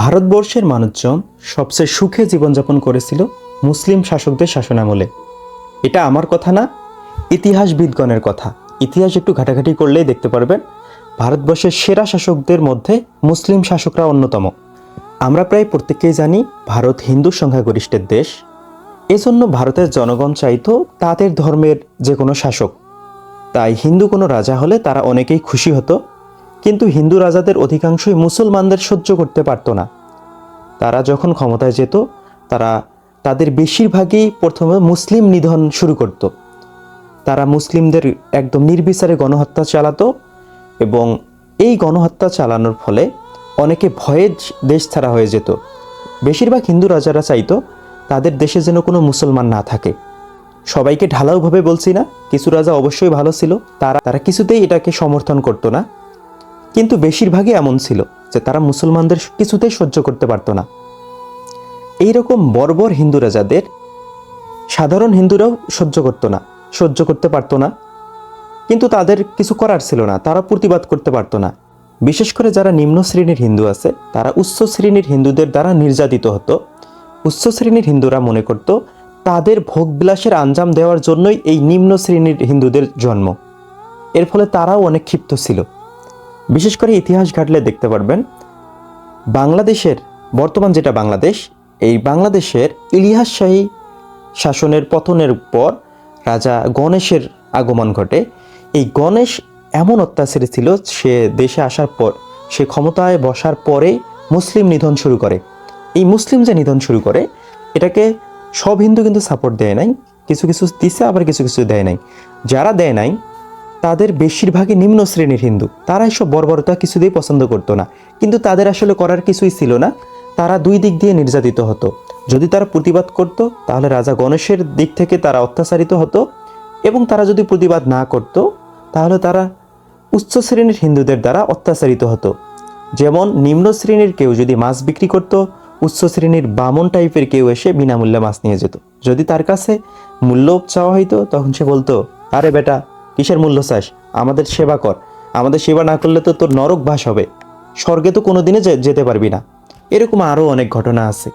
ভারতবর্ষের মানুষজন সবচেয়ে সুখে জীবনযাপন করেছিল মুসলিম শাসকদের শাসনামলে। এটা আমার কথা না, ইতিহাসবিদগণের কথা। ইতিহাস একটু ঘাটাঘাটি করলেই দেখতে পারবেন, ভারতবর্ষের সেরা শাসকদের মধ্যে মুসলিম শাসকরা অন্যতম। আমরা প্রায় প্রত্যেকেই জানি ভারত হিন্দু সংখ্যাগরিষ্ঠের দেশ। এজন্য ভারতের জনগণ চাইতো তাদের ধর্মের যে কোনো শাসক। তাই হিন্দু কোনো রাজা হলে তারা অনেকেই খুশি হতো কিন্তু হিন্দু রাজাদের অধিকাংশই মুসলমানদের সহ্য করতে পারতো না। তারা যখন ক্ষমতায় যেত, তারা তাদের বেশিরভাগই প্রথমে মুসলিম নিধন শুরু করত। তারা মুসলিমদের একদম নির্বিচারে গণহত্যা চালাতো এবং এই গণহত্যা চালানোর ফলে অনেকে ভয়ে দেশ ছাড়া হয়ে যেত। বেশিরভাগ হিন্দু রাজারা চাইতো তাদের দেশে যেন কোনো মুসলমান না থাকে। সবাইকে ঢালাওভাবে বলছি না, কিছু রাজা অবশ্যই ভালো ছিল, তারা তারা কিছুতেই এটাকে সমর্থন করতো না। কিন্তু বেশিরভাগই এমন ছিল যে তারা মুসলমানদের কিছুতেই সহ্য করতে পারতো না। এইরকম বর্বর হিন্দু রাজাদের সাধারণ হিন্দুরাও সহ্য করতো না, সহ্য করতে পারতো না। কিন্তু তাদের কিছু করার ছিল না, তারা প্রতিবাদ করতে পারতো না। বিশেষ করে যারা নিম্ন শ্রেণির হিন্দু আছে, তারা উচ্চ শ্রেণির হিন্দুদের দ্বারা নির্যাতিত হতো। উচ্চ শ্রেণির হিন্দুরা মনে করত, তাদের ভোগবিলাসের আঞ্জাম দেওয়ার জন্যই এই নিম্ন শ্রেণির হিন্দুদের জন্ম। এর ফলে তারাও অনেক ক্ষিপ্ত ছিল। বিশেষ করে ইতিহাস ঘাটলে দেখতে পারবেন, বাংলাদেশের, বর্তমান যেটা বাংলাদেশ, এই বাংলাদেশের ইলিয়াস শাহী শাসনের পতনের পর রাজা গণেশের আগমন ঘটে। এই গণেশ এমন অত্যাচারী ছিল, সে দেশে আসার পর, সে ক্ষমতায় বসার পরে মুসলিম নিধন শুরু করে। এই মুসলিম যে নিধন শুরু করে, এটাকে সব হিন্দু কিন্তু সাপোর্ট দেয় নাই, কিছু কিছু দিছে, আবার কিছু কিছু দেয় নাই। যারা দেয় নাই তাদের বেশিরভাগই নিম্ন শ্রেণির হিন্দু। তারা এসব বর্বরতা কিছুতেই পছন্দ করতো না। কিন্তু তাদের আসলে করার কিছুই ছিল না। তারা দুই দিক দিয়ে নির্যাতিত হতো। যদি তারা প্রতিবাদ করত, তাহলে রাজা গণেশের দিক থেকে তারা অত্যাচারিত হতো। এবং তারা যদি প্রতিবাদ না করত, তাহলে তারা উচ্চ শ্রেণির হিন্দুদের দ্বারা অত্যাচারিত হতো। যেমন নিম্ন শ্রেণির কেউ যদি মাছ বিক্রি করত, উচ্চ শ্রেণির বামন টাইপের কেউ এসে বিনামূল্যে মাছ নিয়ে যেত। যদি তার কাছে মূল্য চাওয়া হইতো, তখন সে বলতো, আরে বেটা কিসের মূল্য চাস? আমাদের সেবা কর। আমাদের সেবা না করলে তো তোর নরক বাস হবে। স্বর্গে তো কোনো দিনে যেতে পারবি না। এরকম আরও অনেক ঘটনা আছে।